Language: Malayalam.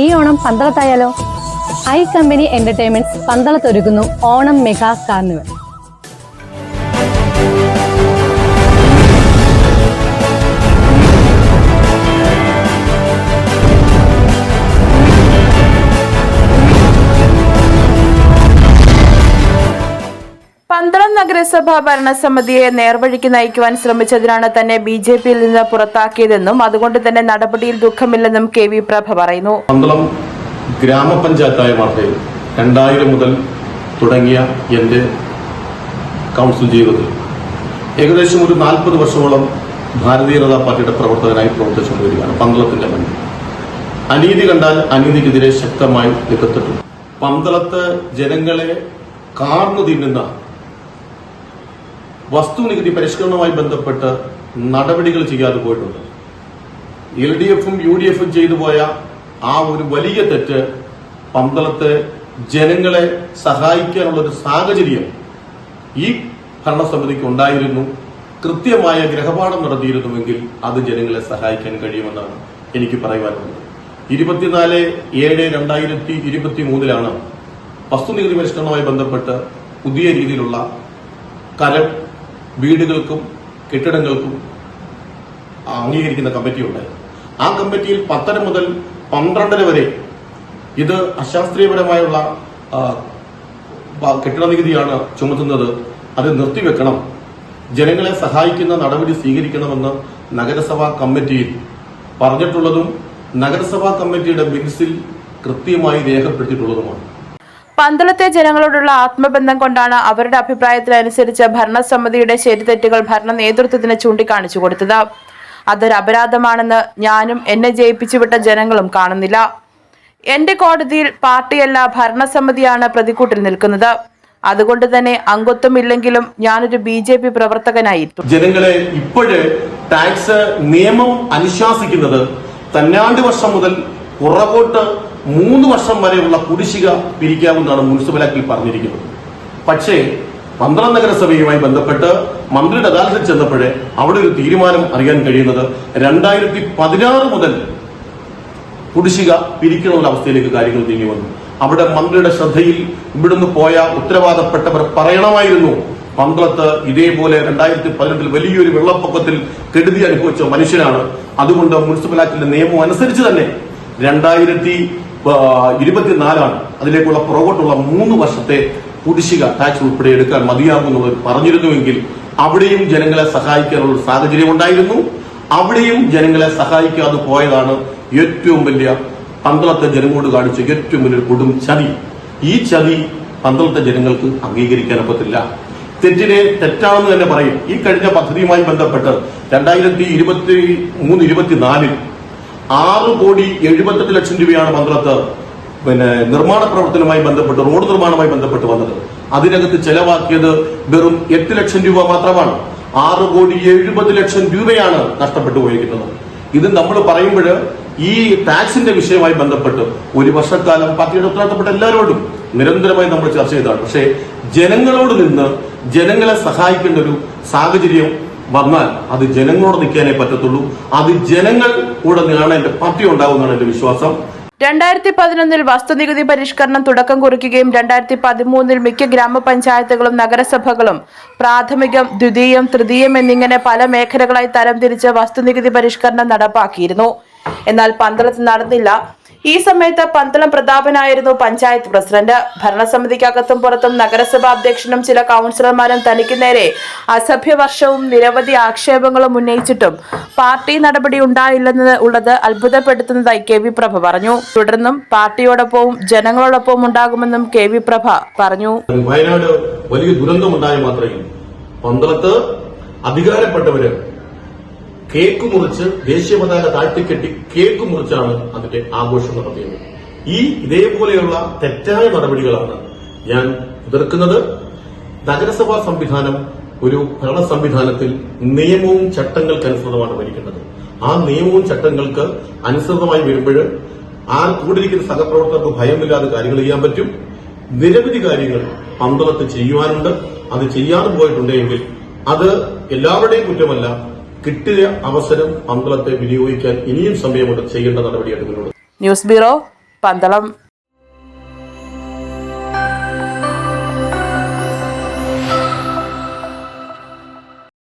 ഈ ഓണം പന്തളത്തായാലോ? ഐ കമ്പനി എന്റർടൈൻമെന്റ്സ് പന്തളത്തൊരുക്കുന്നു ഓണം മെഗാ കാർണിവൽ. പന്തളം നഗരസഭ ഭരണസമിതിയെ നേർവഴിക്ക് നയിക്കുവാൻ ശ്രമിച്ചതിനാണ് തന്നെ ബി ജെ പിയിൽ നിന്ന് പുറത്താക്കിയതെന്നും അതുകൊണ്ട് തന്നെ നടപടിയിൽ ദുഃഖമില്ലെന്നും കെ വി പ്രഭ പറയുന്നു. പന്തളം ഗ്രാമപഞ്ചായത്തായ വാർത്തയിൽ രണ്ടായിരം മുതൽ തുടങ്ങിയ എന്റെ കൗൺസിൽ ജീവിതത്തിൽ ഏകദേശം ഒരു നാൽപ്പത് വർഷമോളം ഭാരതീയ ജനതാ പാർട്ടിയുടെ പ്രവർത്തകനായി പ്രവർത്തിച്ചുകൊണ്ടിരിക്കുകയാണ് പന്തളത്തിന്റെ മണ്ണിൽ അനീതി കണ്ടാൽ അനീതിക്കെതിരെ ശക്തമായി എതിർത്തിട്ടുണ്ട് പന്തളത്ത് ജനങ്ങളെ കാർന്നു തിന്നുന്ന വസ്തുനികുതി പരിഷ്കരണവുമായി ബന്ധപ്പെട്ട് നടപടികൾ ചെയ്യാതെ പോയിട്ടുണ്ട്. എൽ ഡി എഫും യു ഡി എഫും ചെയ്തു പോയ ആ ഒരു വലിയ തെറ്റ് പന്തളത്തെ ജനങ്ങളെ സഹായിക്കാനുള്ള ഒരു സാഹചര്യം ഈ ഭരണസമിതിക്ക് ഉണ്ടായിരുന്നു. കൃത്യമായ ഗ്രഹപാഠം നടത്തിയിരുന്നുവെങ്കിൽ അത് ജനങ്ങളെ സഹായിക്കാൻ കഴിയുമെന്നാണ് എനിക്ക് പറയുവാനുള്ളത്. ഇരുപത്തിനാല് ഏഴ് രണ്ടായിരത്തി ഇരുപത്തി മൂന്നിലാണ് വസ്തുനികുതി പരിഷ്കരണവുമായി ബന്ധപ്പെട്ട് പുതിയ രീതിയിലുള്ള കരം വീടുകൾക്കും കെട്ടിടങ്ങൾക്കും അംഗീകരിക്കുന്ന കമ്മിറ്റിയുണ്ട് ആ കമ്മിറ്റിയിൽ പത്തര മുതൽ പന്ത്രണ്ടര വരെ ഇത് അശാസ്ത്രീയപരമായുള്ള കെട്ടിട നികുതിയാണ് ചുമത്തുന്നത്. അത് നിർത്തിവെക്കണം. ജനങ്ങളെ സഹായിക്കുന്ന നടപടി സ്വീകരിക്കണമെന്ന് നഗരസഭാ കമ്മിറ്റിയിൽ പറഞ്ഞിട്ടുള്ളതും നഗരസഭാ കമ്മിറ്റിയുടെ മിനിസിൽ കൃത്യമായി രേഖപ്പെടുത്തിയിട്ടുള്ളതുമാണ്. പന്തളത്തെ ജനങ്ങളോടുള്ള ആത്മബന്ധം കൊണ്ടാണ് അവരുടെ അഭിപ്രായത്തിനനുസരിച്ച് ഭരണസമിതിയുടെ ശരിതെറ്റുകൾ ഭരണ നേതൃത്വത്തിന് ചൂണ്ടിക്കാണിച്ചു കൊടുത്തത്. അതൊരു അപരാധമാണെന്ന് ഞാനും എന്നെ ജയിപ്പിച്ചുവിട്ട ജനങ്ങളും കാണുന്നില്ല. എന്റെ കോടതിയിൽ പാർട്ടിയല്ല ഭരണസമിതിയാണ് പ്രതിക്കൂട്ടിൽ നിൽക്കുന്നത്. അതുകൊണ്ട് തന്നെ അംഗത്വമില്ലെങ്കിലും ഞാനൊരു ബി ജെ പി പ്രവർത്തകനായിരുന്നു. ജനങ്ങളെ ഇപ്പോഴേ ടാക്സ് നിയമം അനുശാസിക്കുന്നത് തന്നാണ്ട് വർഷം മുതൽ പുറകോട്ട് മൂന്ന് വർഷം വരെയുള്ള കുടിശ്ശിക പിരിക്കാമെന്നാണ് മുനിസിപ്പൽ ആക്ടിൽ പറഞ്ഞിരിക്കുന്നത്. പക്ഷേ പന്തളം നഗരസഭയുമായി ബന്ധപ്പെട്ട് മന്ത്രിയുടെ അദാലത്തിൽ ചെന്നപ്പോഴേ അവിടെ ഒരു തീരുമാനം അറിയാൻ കഴിയുന്നത് രണ്ടായിരത്തി പതിനാറ് മുതൽ കുടിശ്ശിക പിരിക്കണമെന്ന അവസ്ഥയിലേക്ക് കാര്യങ്ങൾ നീങ്ങി വന്നു. അവിടെ മന്ത്രിയുടെ ശ്രദ്ധയിൽ ഇവിടുന്ന് പോയ ഉത്തരവാദപ്പെട്ടവർ പറയണമായിരുന്നു പന്തളത്ത് ഇതേപോലെ രണ്ടായിരത്തി പതിനെട്ടിൽ വലിയൊരു വെള്ളപ്പൊക്കത്തിൽ കെടുതി അനുഭവിച്ച മനുഷ്യനാണ്. അതുകൊണ്ട് മുനിസിപ്പൽ ആക്ടിന്റെ നിയമം അനുസരിച്ച് തന്നെ രണ്ടായിരത്തി ഇരുപത്തിനാലാണ് അതിലേക്കുള്ള പുറകോട്ടുള്ള മൂന്ന് വർഷത്തെ കുടിശ്ശിക ടാക്സ് ഉൾപ്പെടെ എടുക്കാൻ മതിയാകുമെന്നുള്ളത് പറഞ്ഞിരുന്നുവെങ്കിൽ അവിടെയും ജനങ്ങളെ സഹായിക്കാനുള്ള സാഹചര്യം ഉണ്ടായിരുന്നു. അവിടെയും ജനങ്ങളെ സഹായിക്കാതെ പോയതാണ് ഏറ്റവും വലിയ പന്തളത്തെ ജനങ്ങളോട് കാണിച്ച ഏറ്റവും വലിയൊരു കൊടും ചതി. ഈ ചതി പന്തളത്തെ ജനങ്ങൾക്ക് അംഗീകരിക്കാൻ പറ്റില്ല തെറ്റിനെ തെറ്റാണെന്ന് തന്നെ പറയും. ഈ കഴിഞ്ഞ പദ്ധതിയുമായി ബന്ധപ്പെട്ട് രണ്ടായിരത്തി ഇരുപത്തി മൂന്ന് ഇരുപത്തിനാലിൽ ആറ് കോടി എഴുപത്തെട്ട് ലക്ഷം രൂപയാണ് മന്ത്രത്ത് പിന്നെ നിർമ്മാണ പ്രവർത്തനവുമായി ബന്ധപ്പെട്ട് റോഡ് നിർമ്മാണവുമായി ബന്ധപ്പെട്ട് വന്നത്. അതിനകത്ത് ചെലവാക്കിയത് വെറും എട്ട് ലക്ഷം രൂപ മാത്രമാണ്. ആറ് കോടി എഴുപത് ലക്ഷം രൂപയാണ് നഷ്ടപ്പെട്ടു പോയിരിക്കുന്നത്. ഇത് നമ്മൾ പറയുമ്പോൾ ഈ ടാക്സിന്റെ വിഷയവുമായി ബന്ധപ്പെട്ട് ഒരു വർഷക്കാലം പാർട്ടിയുടെ ഉത്തരവാദിത്തപ്പെട്ട എല്ലാവരോടും നിരന്തരമായി നമ്മൾ ചർച്ച ചെയ്തതാണ്. പക്ഷേ ജനങ്ങളോട് നിന്ന് ജനങ്ങളെ സഹായിക്കേണ്ട ഒരു സാഹചര്യം വന്നാൽ അത് ജനങ്ങളോട് നിൽക്കാനേ പറ്റത്തുള്ളൂ. അത് ജനങ്ങൾ കൂടെ നിന്നാണ് എന്റെ പാർട്ടി ഉണ്ടാകുമെന്നാണ് എന്റെ വിശ്വാസം. രണ്ടായിരത്തി പതിനൊന്നിൽ വസ്തുനികുതി പരിഷ്കരണം തുടക്കം കുറിക്കുകയും രണ്ടായിരത്തി പതിമൂന്നിൽ മിക്ക ഗ്രാമപഞ്ചായത്തുകളും നഗരസഭകളും പ്രാഥമികം ദ്വിതീയം തൃതീയം എന്നിങ്ങനെ പല മേഖലകളായി തരംതിരിച്ച് വസ്തുനികുതി പരിഷ്കരണം നടപ്പാക്കിയിരുന്നു. എന്നാൽ പന്തളത്ത് നടന്നില്ല. ഈ സമയത്ത് പന്തളം പ്രതാപനായിരുന്നു പഞ്ചായത്ത് പ്രസിഡന്റ്. ഭരണസമിതിക്കകത്തും പുറത്തും നഗരസഭാ അധ്യക്ഷനും ചില കൗൺസിലർമാരും തനിക്ക് നേരെ അസഭ്യവർഷവും നിരവധി ആക്ഷേപങ്ങളും ഉന്നയിച്ചിട്ടും പാർട്ടി നടപടി ഉണ്ടായില്ലെന്ന് ഉള്ളത് അത്ഭുതപ്പെടുത്തുന്നതായി കെ വി പ്രഭ പറഞ്ഞു. തുടർന്നും പാർട്ടിയോടൊപ്പവും ജനങ്ങളോടൊപ്പവും ഉണ്ടാകുമെന്നും കെ വി പ്രഭ പറഞ്ഞു. വയനാട് വലിയ ദുരന്തമുണ്ടായ മാത്രമേ പന്തളത്ത് അധികാരപ്പെട്ടവര് കേക്ക് മുറിച്ച് ദേശീയ പതാക താഴ്ത്തിക്കെട്ടി കേക്ക് മുറിച്ചാണ് അതിന്റെ ആഘോഷം നടത്തിയത്. ഈ ഇതേപോലെയുള്ള തെറ്റായ നടപടികളാണ് ഞാൻ എതിർക്കുന്നത്. നഗരസഭാ സംവിധാനം ഒരു ഭരണ സംവിധാനത്തിൽ നിയമവും ചട്ടങ്ങൾക്കനുസൃതമാണ് ഭരിക്കേണ്ടത് ആ നിയമവും ചട്ടങ്ങൾക്ക് അനുസൃതമായി വരുമ്പോൾ ആ കൂടിയിരിക്കുന്ന സഹപ്രവർത്തകർക്ക് ഭയമില്ലാതെ കാര്യങ്ങൾ ചെയ്യാൻ പറ്റും. നിരവധി കാര്യങ്ങൾ പന്തളത്ത് ചെയ്യുവാനുണ്ട്. അത് ചെയ്യാതെ പോയിട്ടുണ്ടെങ്കിൽ അത് എല്ലാവരുടെയും കുറ്റമല്ല. കിട്ടിയ അവസരം പന്തളത്തെ വിനിയോഗിക്കാൻ ഇനിയും സമയമുണ്ട് ചെയ്യേണ്ട നടപടിയായിട്ട് ന്യൂസ് ബ്യൂറോ പന്തളം